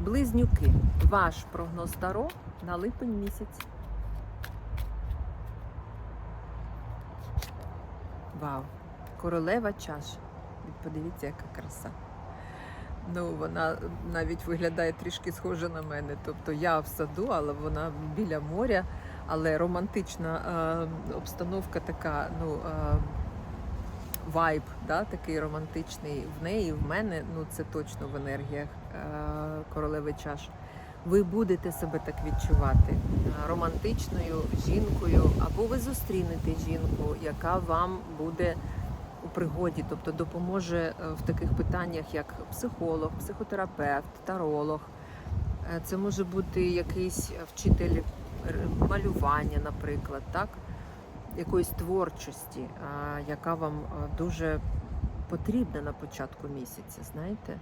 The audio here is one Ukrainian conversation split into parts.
Близнюки, ваш прогноз Таро на липень місяць. Вау! Королева чаш. Подивіться, яка краса. Ну, вона навіть виглядає трішки схожа на мене. Тобто я в саду, але вона біля моря, але романтична е, обстановка така, ну. Е, вайб, да, такий романтичний в неї, в мене, ну це точно в енергіях е, королеви чаш. Ви будете себе так відчувати е, романтичною жінкою, або ви зустрінете жінку, яка вам буде у пригоді, тобто допоможе е, в таких питаннях, як психолог, психотерапевт, таролог. Е, Це може бути якийсь вчитель малювання, наприклад, так? Якоїсь творчості, яка вам дуже потрібна на початку місяця, знаєте?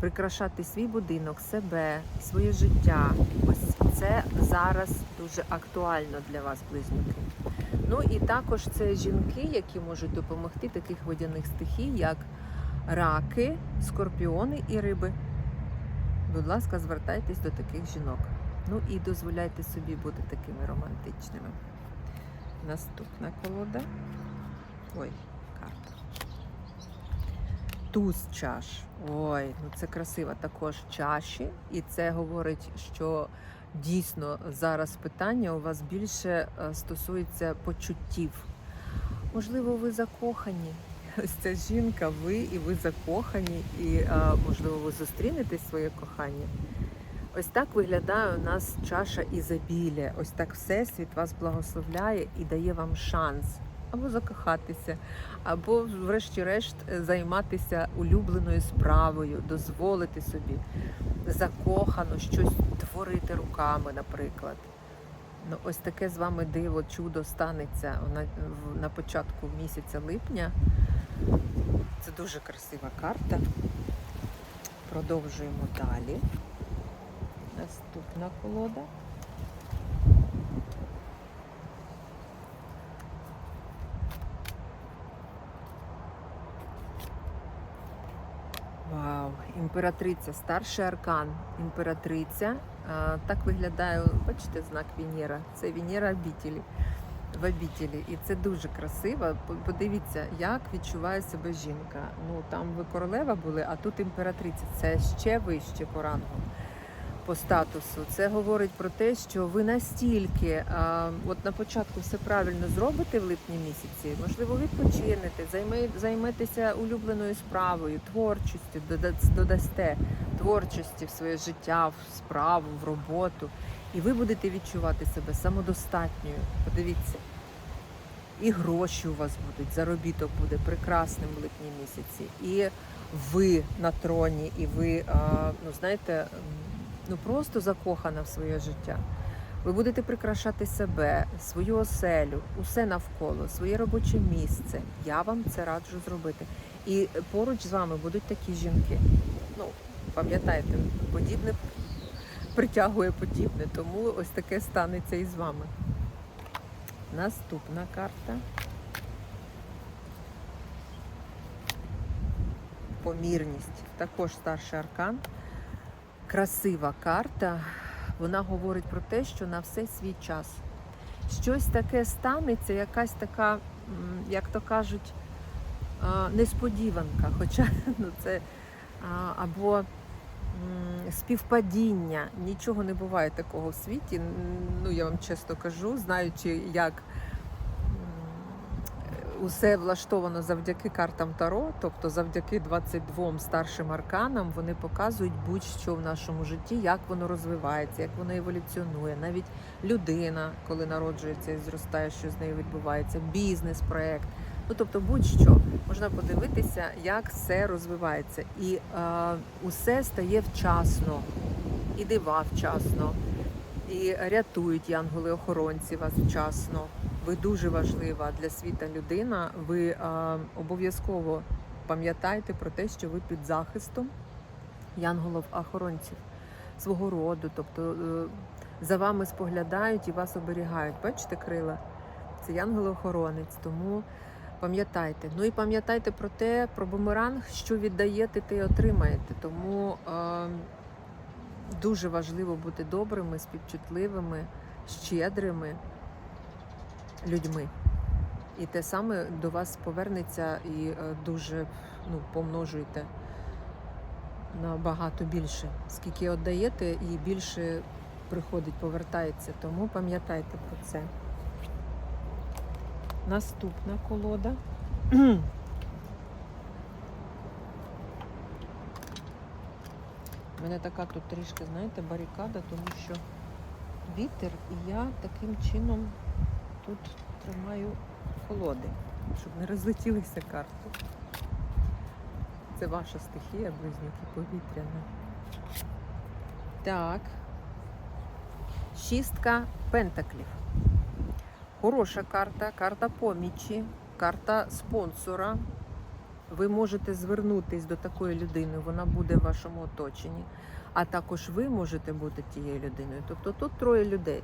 Прикрашати свій будинок, себе, своє життя. Ось це зараз дуже актуально для вас, близнюки. Ну і також це жінки, які можуть допомогти таких водяних стихій, як раки, скорпіони і риби. Будь ласка, звертайтесь до таких жінок. Ну і дозволяйте собі бути такими романтичними. Наступна колода. Ой, карта. Туз чаш. Ой, ну це красиво. Також чаші. І це говорить, що дійсно зараз питання у вас більше е, стосується почуттів. Можливо, ви закохані. Ось ця жінка, ви і ви закохані, і е, можливо ви зустрінете своє кохання. Ось так виглядає у нас чаша ізобілля. Ось так Всесвіт вас благословляє і дає вам шанс або закохатися, або, врешті-решт, займатися улюбленою справою, дозволити собі закохано щось творити руками, наприклад. Ну, ось таке з вами диво, чудо станеться на, на початку місяця липня. Це дуже красива карта. Продовжуємо далі. Наступна колода. Вау, імператриця, старший аркан, імператриця. Так виглядає, бачите, знак Венера. Це Венера обітелі. В обітелі. І це дуже красиво. Подивіться, як відчуває себе жінка. Ну там ви королева були, а тут імператриця. Це ще вище по рангу по статусу. Це говорить про те, що ви настільки а, от на початку все правильно зробите в липні місяці, можливо, відпочинете, займе, займетеся улюбленою справою, творчістю, додасте творчості в своє життя, в справу, в роботу. І ви будете відчувати себе самодостатньою. Подивіться. І гроші у вас будуть, заробіток буде прекрасним в липні місяці. І ви на троні, і ви, ну знаєте, ну просто закохана в своє життя. Ви будете прикрашати себе, свою оселю, усе навколо, своє робоче місце. Я вам це раджу зробити. І поруч з вами будуть такі жінки. Ну, пам'ятаєте, подібне притягує подібне, тому ось таке станеться і з вами. Наступна карта. Помірність. Також старший аркан. Красива карта. Вона говорить про те, що на все свій час. Щось таке станеться, якась така, як то кажуть, несподіванка. Хоча ну, це або співпадіння. Нічого не буває такого в світі. Ну, я вам чесно кажу, знаючи, як усе влаштовано завдяки картам Таро, тобто завдяки 22 старшим арканам, вони показують будь-що в нашому житті, як воно розвивається, як воно еволюціонує. Навіть людина, коли народжується і зростає, що з нею відбувається, бізнес-проект. Ну, тобто, будь-що можна подивитися, як все розвивається, і е, усе стає вчасно, і дива вчасно, і рятують янголи-охоронці вас вчасно. Ви дуже важлива для світа людина. Ви обов'язково пам'ятайте про те, що ви під захистом янголів-охоронців свого роду, тобто е, за вами споглядають і вас оберігають. Бачите крила? Це янгол-охоронець, тому пам'ятайте. Ну і пам'ятайте про те, про бумеранг, що віддаєте, те й отримаєте. Тому е, дуже важливо бути добрими, співчутливими, щедрими людьми. І те саме до вас повернеться і е, дуже ну, помножуйте набагато більше. Скільки віддаєте, і більше приходить, повертається. Тому пам'ятайте про це. Наступна колода. У мене така тут трішки, знаєте, барикада, тому що вітер, і я таким чином тут тримаю колоди, щоб не розлетілися карти. Це ваша стихія, близнюки повітряна. Так. Шістка пентаклів. Хороша карта, карта помічі, карта спонсора. Ви можете звернутись до такої людини, вона буде в вашому оточенні. А також ви можете бути тією людиною. Тобто тут троє людей.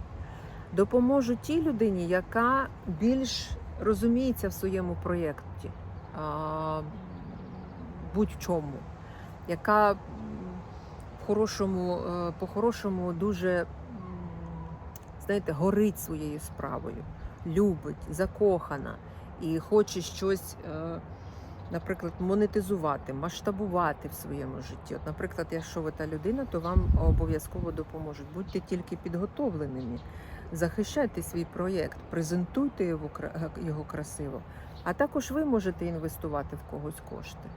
Допоможу тій людині, яка більш розуміється в своєму проєкті, будь-в чому, яка в хорошому, е, по-хорошому дуже знаєте, горить своєю справою, любить, закохана і хоче щось, е, наприклад, монетизувати, масштабувати в своєму житті. От, наприклад, якщо ви та людина, то вам обов'язково допоможуть. Будьте тільки підготовленими, захищайте свій проєкт, презентуйте його, красиво. А також ви можете інвестувати в когось кошти.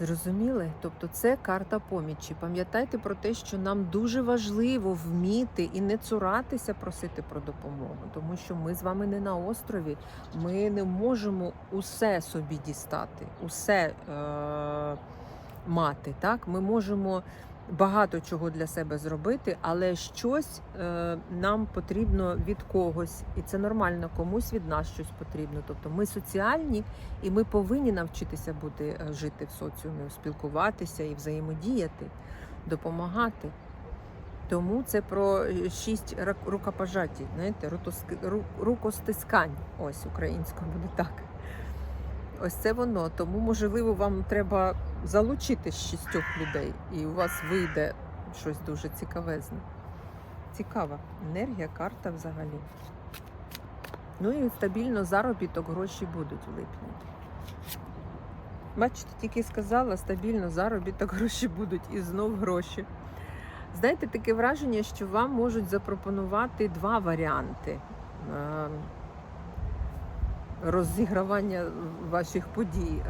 Зрозуміли? Тобто це карта помічі. Пам'ятайте про те, що нам дуже важливо вміти і не цуратися просити про допомогу, тому що ми з вами не на острові, ми не можемо усе собі дістати, усе е- мати. Так? Ми можемо багато чого для себе зробити, але щось е- нам потрібно від когось, і це нормально, комусь від нас щось потрібно. Тобто ми соціальні і ми повинні навчитися бути е, жити в соціумі, спілкуватися і взаємодіяти, допомагати. Тому це про е, шість рукопожатій, знаєте, рукостискань. Ось українською буде так. Ось це воно. Тому, можливо, вам треба залучити шістьох людей, і у вас вийде щось дуже цікавезне. Цікава енергія, карта взагалі. Ну і стабільно заробіток, гроші будуть в липні. Бачите, тільки сказала, стабільно заробіток, гроші будуть і знов гроші. Знаєте, таке враження, що вам можуть запропонувати два варіанти е, розігравання ваших подій.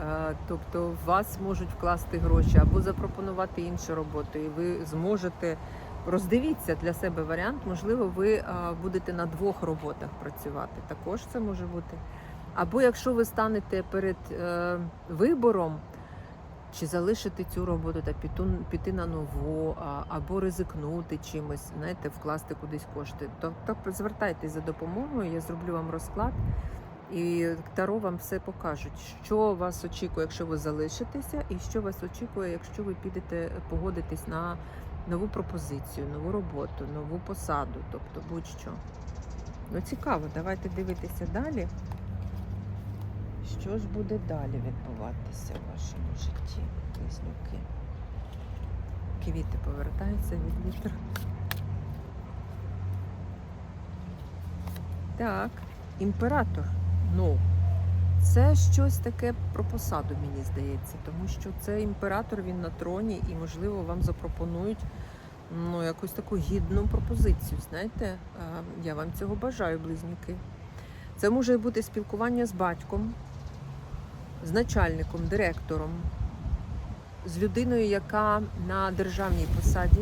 Тобто вас можуть вкласти гроші або запропонувати іншу роботу, і ви зможете роздивіться для себе варіант. Можливо, ви будете на двох роботах працювати. Також це може бути. Або якщо ви станете перед е, вибором, чи залишити цю роботу та піти, на нову, або ризикнути чимось, знаєте, вкласти кудись кошти, то, то звертайтесь за допомогою, я зроблю вам розклад. І Таро вам все покажуть, що вас очікує, якщо ви залишитеся, і що вас очікує, якщо ви підете погодитесь на нову пропозицію, нову роботу, нову посаду, тобто будь-що. Ну цікаво, давайте дивитися далі. Що ж буде далі відбуватися в вашому житті, близнюки? Квіти повертаються від вітру. Так, імператор. Ну, це щось таке про посаду, мені здається, тому що це імператор, він на троні, і, можливо, вам запропонують ну, якусь таку гідну пропозицію. Знаєте, я вам цього бажаю, близнюки. Це може бути спілкування з батьком, з начальником, директором, з людиною, яка на державній посаді.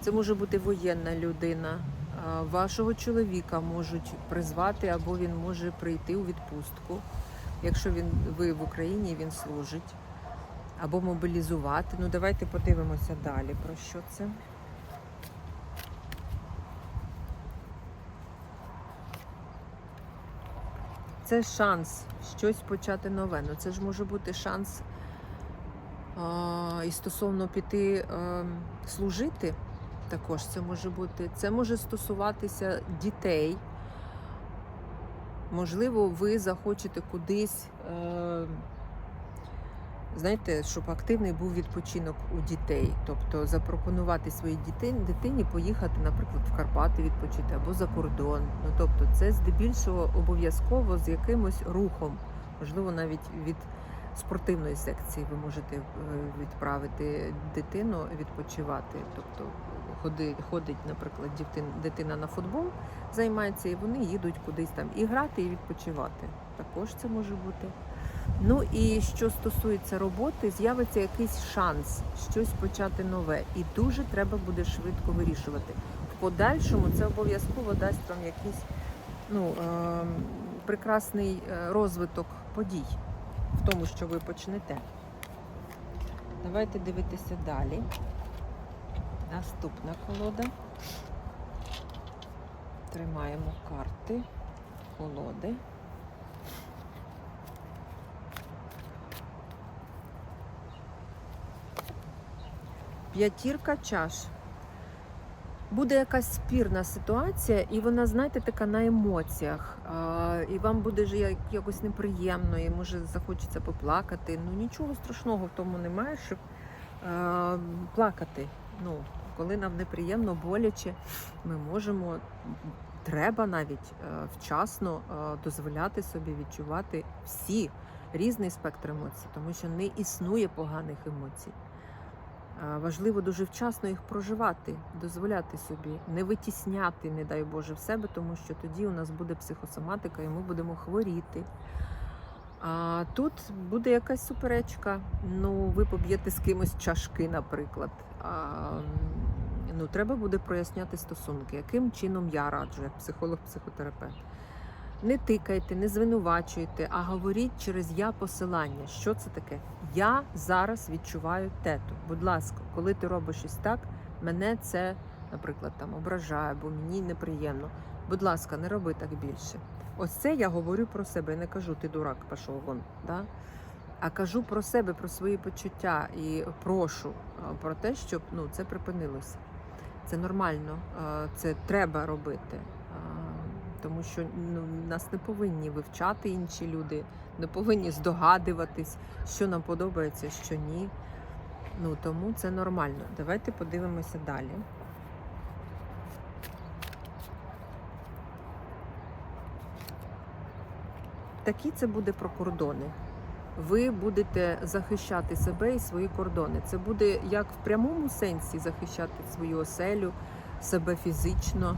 Це може бути воєнна людина. А, Вашого чоловіка можуть призвати або він може прийти у відпустку, якщо він ви в Україні він служить, або мобілізувати. Ну давайте подивимося далі. Про що це? Це шанс щось почати нове. Ну це ж може бути шанс а, і стосовно піти а, служити. Також це може бути. Це може стосуватися дітей. Можливо, ви захочете кудись, е, знаєте, щоб активний був відпочинок у дітей. Тобто запропонувати своїй дитині, поїхати, наприклад, в Карпати відпочити або за кордон. Ну тобто, це здебільшого обов'язково з якимось рухом, можливо, навіть від спортивної секції ви можете е, відправити дитину відпочивати. Тобто ходить, наприклад, дитина, на футбол, займається, і вони їдуть кудись там і грати, і відпочивати. Також це може бути. Ну і що стосується роботи, з'явиться якийсь шанс щось почати нове, і дуже треба буде швидко вирішувати. В подальшому це обов'язково дасть вам якийсь ну, е, прекрасний розвиток подій в тому, що ви почнете. Давайте дивитися далі. Наступна колода. Тримаємо карти, колоди. П'ятірка чаш. Буде якась спірна ситуація, і вона, знаєте, така на емоціях. І вам буде ж якось неприємно, і може захочеться поплакати. Ну нічого страшного в тому немає, щоб плакати. Ну, коли нам неприємно, боляче, ми можемо, треба навіть е, вчасно е, дозволяти собі відчувати всі різний спектр емоцій, тому що не існує поганих емоцій. Важливо дуже вчасно їх проживати, дозволяти собі, не витісняти, не дай Боже, в себе, тому що тоді у нас буде психосоматика і ми будемо хворіти. А тут буде якась суперечка. Ну, ви поб'єте з кимось чашки, наприклад. А, ну, треба буде проясняти стосунки, яким чином я раджу, як психолог-психотерапевт. Не тикайте, не звинувачуйте, а говоріть через я посилання. Що це таке? Я зараз відчуваю тету. Будь ласка, коли ти робиш щось так, мене це, наприклад, там ображає, бо мені неприємно. Будь ласка, не роби так більше. Ось це я говорю про себе. Не кажу, ти дурак, пішов вон. Да? А кажу про себе, про свої почуття і прошу про те, щоб ну, це припинилося. Це нормально, це треба робити. Тому що ну, нас не повинні вивчати інші люди, не повинні здогадуватись, що нам подобається, що ні. Ну тому це нормально. Давайте подивимося далі. Такі це буде про кордони. Ви будете захищати себе і свої кордони. Це буде як в прямому сенсі захищати свою оселю, себе фізично.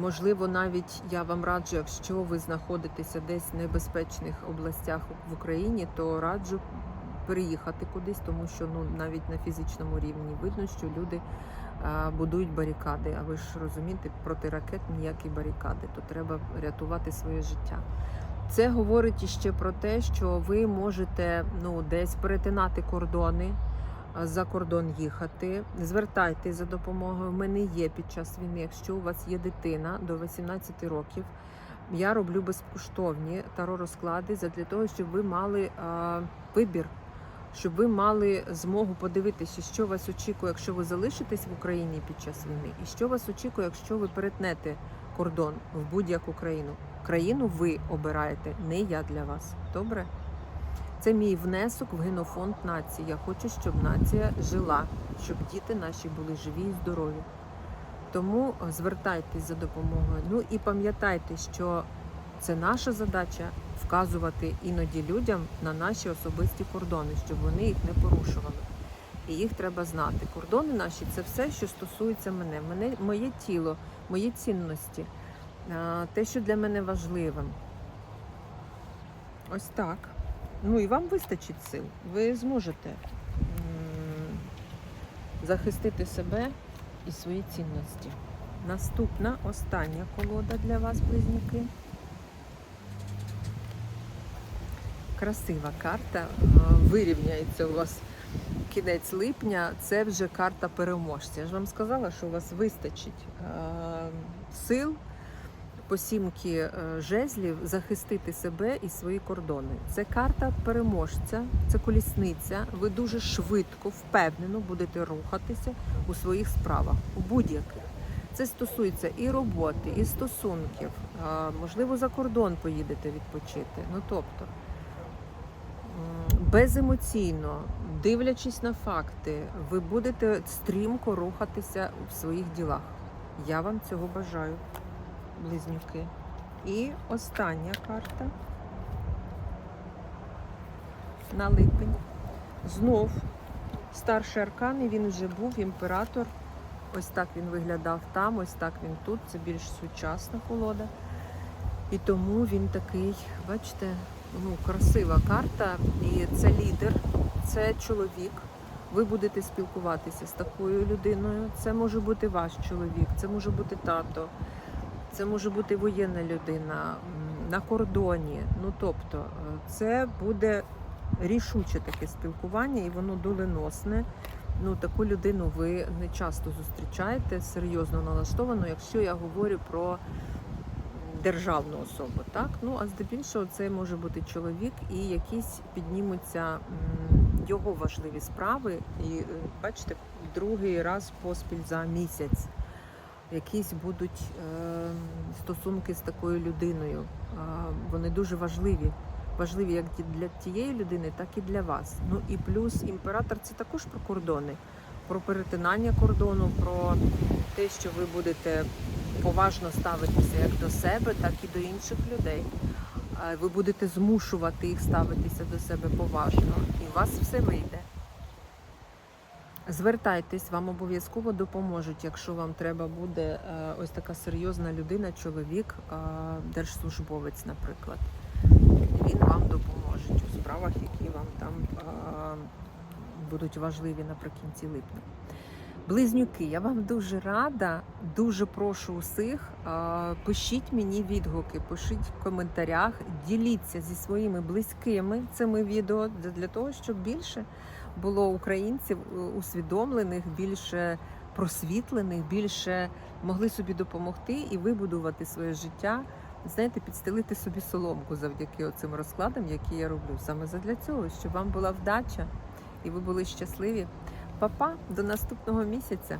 Можливо, навіть я вам раджу, якщо ви знаходитеся десь в небезпечних областях в Україні, то раджу переїхати кудись, тому що ну навіть на фізичному рівні видно, що люди будують барикади. А ви ж розумієте, проти ракет ніякі барикади, то треба рятувати своє життя. Це говорить іще про те, що ви можете ну десь перетинати кордони. За кордон їхати, звертайтесь за допомогою. У мене є під час війни. Якщо у вас є дитина до 18 років, я роблю безкоштовні таро розклади для того, щоб ви мали а, вибір, щоб ви мали змогу подивитися, що вас очікує, якщо ви залишитесь в Україні під час війни, і що вас очікує, якщо ви перетнете кордон в будь-яку країну. Країну ви обираєте, не я для вас. Добре? Це мій внесок в генофонд нації. Я хочу, щоб нація жила, щоб діти наші були живі і здорові. Тому е, звертайтесь за допомогою. Ну і пам'ятайте, що це наша задача вказувати іноді людям на наші особисті кордони, щоб вони їх не порушували. І їх треба знати. Кордони наші це все, що стосується мене. мене моє тіло, мої цінності, те, що для мене важливим. Ось так. Ну і вам вистачить сил. Ви зможете захистити себе і свої цінності. Наступна остання колода для вас, близнюки. Красива карта. Вирівняється у вас кінець липня. Це вже карта переможця. Я ж вам сказала, що у вас вистачить сил по сімки е, жезлів захистити себе і свої кордони. Це карта переможця, це колісниця. Ви дуже швидко, впевнено будете рухатися у своїх справах, у будь-яких. Це стосується і роботи, і стосунків. Можливо, за кордон поїдете відпочити. Ну тобто беземоційно, дивлячись на факти, ви будете стрімко рухатися в своїх ділах. Я вам цього бажаю, близнюки. І остання карта на липень. Знов старший аркан, і він вже був імператор. Ось так він виглядав там, ось так він тут. Це більш сучасна колода. І тому він такий, бачите, ну, красива карта. І це лідер, це чоловік. Ви будете спілкуватися з такою людиною. Це може бути ваш чоловік, це може бути тато, це може бути воєнна людина на кордоні. Ну тобто, е, це буде рішуче таке спілкування, і воно доленосне. Ну, таку людину ви не часто зустрічаєте серйозно налаштовану, якщо я говорю про державну особу, так? Ну, а здебільшого це може бути чоловік, і якісь піднімуться його важливі справи. І е, бачите, другий раз поспіль за місяць якісь будуть е, стосунки з такою людиною. Вони дуже важливі. Важливі як для тієї людини, так і для вас. Ну і плюс імператор це також про кордони, про перетинання кордону, про те, що ви будете поважно ставитися як до себе, так і до інших людей. Ви будете змушувати їх ставитися до себе поважно, і у вас все вийде. Звертайтесь, вам обов'язково допоможуть, якщо вам треба буде е, ось така серйозна людина, чоловік, е, держслужбовець, наприклад. Він вам допоможе у справах, які вам там е, будуть важливі наприкінці липня. Близнюки, я вам дуже рада, дуже прошу усіх. Пишіть мені відгуки, пишіть в коментарях, діліться зі своїми близькими цими відео для- для того, щоб більше було українців е, усвідомлених, більше просвітлених, більше могли собі допомогти і вибудувати своє життя. Знаєте, підстелити собі соломку завдяки оцим розкладам, які я роблю. Саме задля цього, щоб вам була вдача і ви були щасливі. Па-па, до наступного місяця.